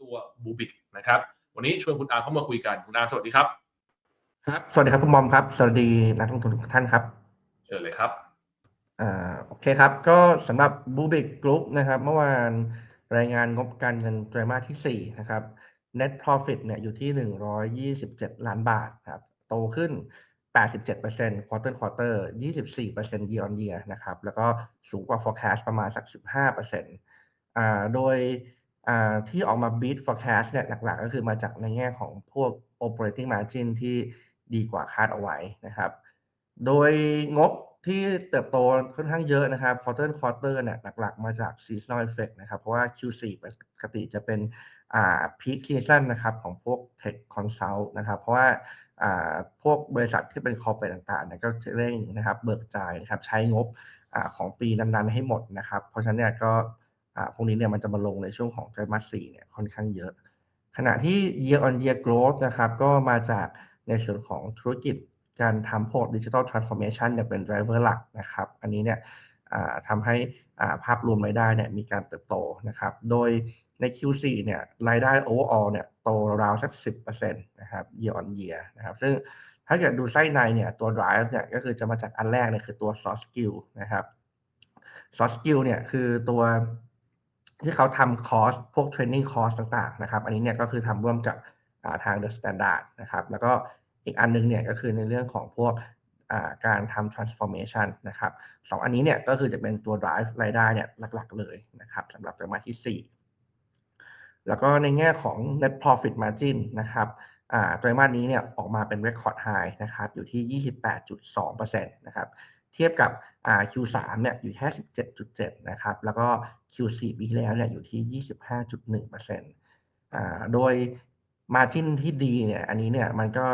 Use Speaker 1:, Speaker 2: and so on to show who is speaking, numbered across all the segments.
Speaker 1: ตัวบูบิกนะครับ วันนี้ชวนคุณอาร์มเข้ามาคุยกัน คุณอาร์มสวัสดีครับ
Speaker 2: ครับ สวัสดีครับคุณบอมครับ สวัสดีนักลงทุนทุกท่านครับ
Speaker 1: เชิญเลยครับ
Speaker 2: อ่าโอเคครับ ก็สำหรับ b u b i c Group นะครับ เมื่อวานรายงานงบการเงินไตรมาสที่ 4 นะครับ net profit เนี่ยอยู่ที่ 127 ล้านบาทครับ โตขึ้น 87% quarter quarter 24% year on year นะครับ แล้วก็สูงกว่า forecast ประมาณสัก 15%อ่าโดยอ่า ที่ออกมา beat forecast เนี่ยหลักๆ ก็คือมาจากในแง่ของพวก operating margin ที่ดีกว่าคาดเอาไว้นะครับ โดยงบที่เติบโตค่อนข้างเยอะนะครับ quarter quarter เนี่ยหลักๆ มาจาก seasonal effect นะครับ เพราะว่า Q4 ปกติจะเป็นอ่า peak season นะครับของพวก tech consult นะครับ เพราะว่าอ่าพวกบริษัทที่เป็น corporate ต่างๆเนี่ยก็จะเร่งนะครับเบิกจ่ายนะครับใช้งบอ่าของปีนั้นๆให้หมดนะครับ เพราะฉะนั้นเนี่ยก็ พวกนี้เนี่ยมันจะมาลงในช่วงของไตรมาส4เนี่ยค่อนข้างเยอะ ขณะที่ year on year growth นะครับก็มาจากในส่วนของธุรกิจการทำพวก digital transformation เนี่ยเป็น driver หลักนะครับ อันนี้เนี่ยทำให้ภาพรวมรายได้เนี่ยมีการเติบโตนะครับ โดยใน Q4 เนี่ยรายได้ overall เนี่ยโตราวสัก 10%นะครับ year on year นะครับ ซึ่งถ้าเกิดดูไส้ในเนี่ยตัว drive เนี่ยก็คือจะมาจากอันแรกเนี่ยคือตัว soft skill นะครับ soft skill เนี่ยคือตัว ที่เขาทำคอร์สพวกเทรนนิ่งคอร์สต่างๆนะครับ อันนี้เนี่ยก็คือทำร่วมกับทาง The Standard นะครับ แล้วก็อีกอันนึงเนี่ยก็คือในเรื่องของพวกการทำ transformation นะครับสองอันนี้เนี่ยก็คือจะเป็นตัว drive รายได้เนี่ยหลักๆเลยนะครับสำหรับไตรมาสที่ 4 แล้วก็ในแง่ของ net profit margin นะครับไตรมาสนี้เนี่ยออกมาเป็น record high นะครับอยู่ที่ 28.2%นะครับ เทียบกับ Q3 เนี่ยอยู่แค่ 17.7 นะครับ แล้วก็ Q4 ปีที่แล้วเนี่ยอยู่ที่ 25.1%โดย margin ที่ดีเนี่ยอันนี้เนี่ยมันก็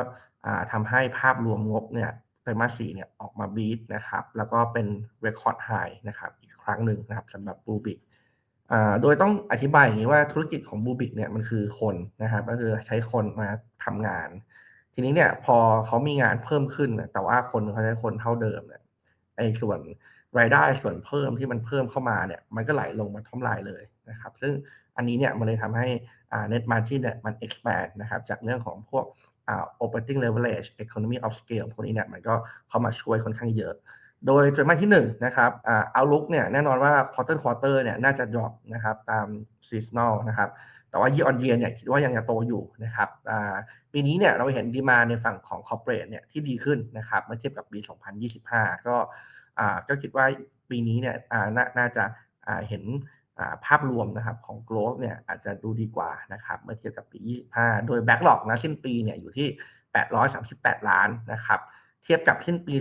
Speaker 2: ทำให้ภาพรวมงบเนี่ยไตรมาส4เนี่ยออกมาบีทนะครับ แล้วก็เป็น record high นะครับอีกครั้งหนึ่งนะครับสำหรับบูบิกโดยต้องอธิบายอย่างนี้ว่าธุรกิจของบูบิกเนี่ยมันคือคนนะครับ ก็คือใช้คนมาทำงาน ทีนี้เนี่ยพอเขามีงานเพิ่มขึ้น แต่ว่าคนเขาใช้คนเท่าเดิมเนี่ย ไอ้ส่วนรายได้ส่วนเพิ่มที่มันเพิ่มเข้ามาเนี่ยมันก็ไหลลงมาท่อมลายเลยนะครับ ซึ่งอันนี้เนี่ยมันเลยทำให้อ่า net margin เนี่ยมัน expand นะครับจากเรื่องของพวกอ่า operating leverage economy of scale พวกนี้เนี่ยมันก็เข้ามาช่วยค่อนข้างเยอะ โดยไตรมาสที่1นะครับอ่า outlook เนี่ยแน่นอนว่า quarter quarter เนี่ยน่าจะ drop นะครับตาม seasonal นะครับ แต่ว่า year on year เนี่ยคิดว่ายังจะโตอยู่นะครับปีนี้เนี่ยเราเห็นดีมาในฝั่งของ corporate เนี่ยที่ดีขึ้นนะครับเมื่อเทียบกับปี 2025 ก็อ่าก็คิดว่าปีนี้เนี่ยอ่าน่าจะอ่าเห็นภาพรวมนะครับของ growth เนี่ยอาจจะดูดีกว่านะครับเมื่อเทียบกับปี 25 โดย backlog นะสิ้นปีเนี่ยอยู่ที่ 838 ล้านนะครับเทียบกับสิ้นปี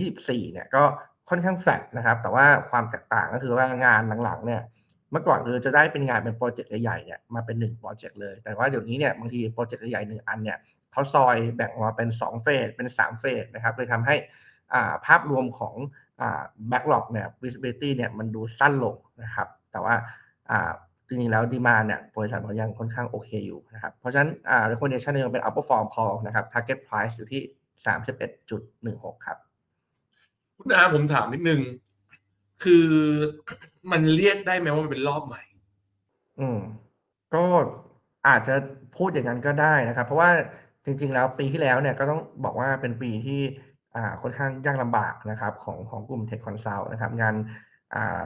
Speaker 2: 2024 เนี่ยก็ค่อนข้างแฟลตนะครับแต่ว่าความแตกต่างก็คือว่างานหลังๆเนี่ย เมื่อก่อนคือจะได้เป็นงานเป็นโปรเจกต์ใหญ่ๆเนี่ยมาเป็น1โปรเจกต์เลย แต่ว่าเดี๋ยวนี้เนี่ยบางทีโปรเจกต์ใหญ่หนึ่งอันเนี่ยเขาซอยแบ่งออกมาเป็น2เฟสเป็น3เฟสนะครับเลยทำให้ภาพรวมของ backlog เนี่ย visibility เนี่ยมันดูสั้นลงนะครับ แต่ว่าจริงๆแล้วดีมาเนี่ยบริษัทเรายังค่อนข้างโอเคอยู่นะครับ เพราะฉะนั้น recommendation ยังเป็น upper form call นะครับ target price อยู่ที่ 31.16 ครับ
Speaker 1: คุณอาผมถามนิดนึง คือมันเรียกได้ไหมว่ามันเป็นรอบใหม่
Speaker 2: อืม ก็อาจจะพูดอย่างนั้นก็ได้นะครับ เพราะว่าจริง ๆ แล้วปีที่แล้วเนี่ยก็ต้องบอกว่าเป็นปีที่อ่าค่อนข้างยากลำบากนะครับ ของของกลุ่ม Tech Consult นะครับ งานอ่า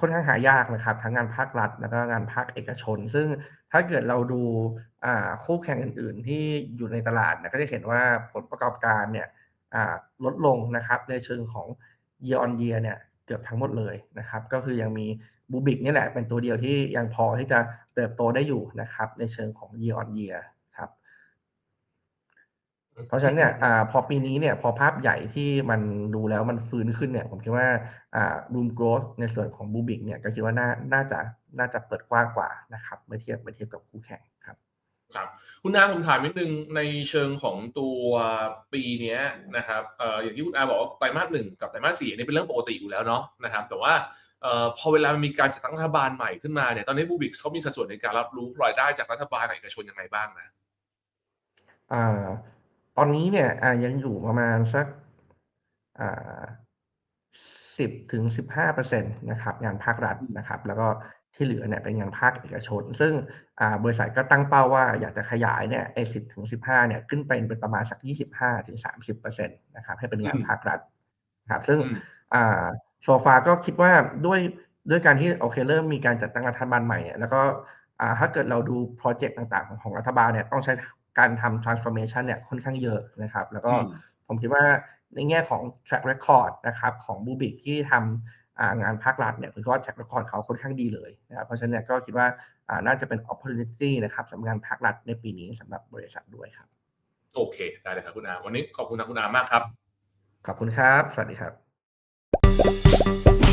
Speaker 2: ค่อนข้างหายากนะครับ ทั้งงานภาครัฐ แล้วก็งานภาคเอกชน ซึ่งถ้าเกิดเราดูาคู่แข่งอื่น ๆ ที่อยู่ในตลาดเนี่ยก็จะเห็นว่าผลประกอบการเนี่ยลดลงนะครับ ในเชิงของ year on year เนี่ย เกือบทั้งหมดเลยนะครับ ก็คือยังมีบูบิกนี่แหละเป็นตัวเดียวที่ยังพอที่จะเติบโตได้อยู่นะครับ ในเชิงของ year on year ครับ เพราะฉะนั้นเนี่ยอพอปีนี้เนี่ยพอภาพใหญ่ที่มันดูแล้วมันฟื้นขึ้นเนี่ย ผมคิดว่าอ่า room growth ในส่วนของบูบิกเนี่ยก็คิดว่าน่าน่าจะน่าจะเปิดกว้างกว่านะครับเมื่อเทียบเมื่อเทียบกับคู่แข่งครับ
Speaker 1: ครับคุณอาผมถามนิดนึงในเชิงของตัวปีนี้นะครับเอ่ออย่างที่คุณอาบอกว่าไตรมาสหนึ่งกับไตรมาสสี่นี่เป็นเรื่องปกติอยู่แล้วเนาะนะครับ แต่ว่าเอ่อพอเวลามีการจัดตั้งรัฐบาลใหม่ขึ้นมาเนี่ยตอนนี้บูบิกเขามีสัดส่วนในการรับรู้รายได้จากรัฐบาลเอกชนยังไงบ้างนะ
Speaker 2: อ่าตอนนี้เนี่ยอ่ายังอยู่ประมาณสักอ่าสิบถึงสิบห้าเปอร์เซ็นตนะครับงานภาครัฐนะครับ แล้วก็ ทที่เหลือเนี่ยเป็นงานภาคเอกชน ซึ่งอ่าบริษัทก็ตั้งเป้าว่าอยากจะขยายเนี่ยไอ้สิบถึงสิบห้าเนี่ยขึ้นไปเป็นประมาณสักยี่สิบห้าถึงสามสิบเปอร์เซ็นต์นะครับให้เป็นงาน
Speaker 1: อืม
Speaker 2: ภาครัฐนะครับซึ่ง
Speaker 1: อืม
Speaker 2: อ่าโซฟาก็คิดว่าด้วยด้วยการที่โอเคเริ่มมีการจัดตั้งรัฐบาลใหม่เนี่ยแล้วก็อ่าถ้าเกิดเราดูโปรเจกต์ต่างๆของของรัฐบาลเนี่ยต้องใช้การทำ transformation เนี่ยค่อนข้างเยอะนะครับ แล้วก็
Speaker 1: อืม
Speaker 2: ผมคิดว่าในแง่ของ track record นะครับของบูบิกที่ทำอ่า งานภาครัฐเนี่ยผมคิดว่า track record เขาค่อนข้างดีเลยนะครับเพราะฉะนั้นเนยก็คิดว่าอ่าน่าจะเป็น opportunity นะครับสำหรับงานภาครัฐในปีนี้สำหรับบริษัทด้วยครับ
Speaker 1: โอเค ได้เลยครับคุณอาวันนี้ขอบคุณทางคุณอามากครับ
Speaker 2: ขอบคุณครับ สวัสดีครับ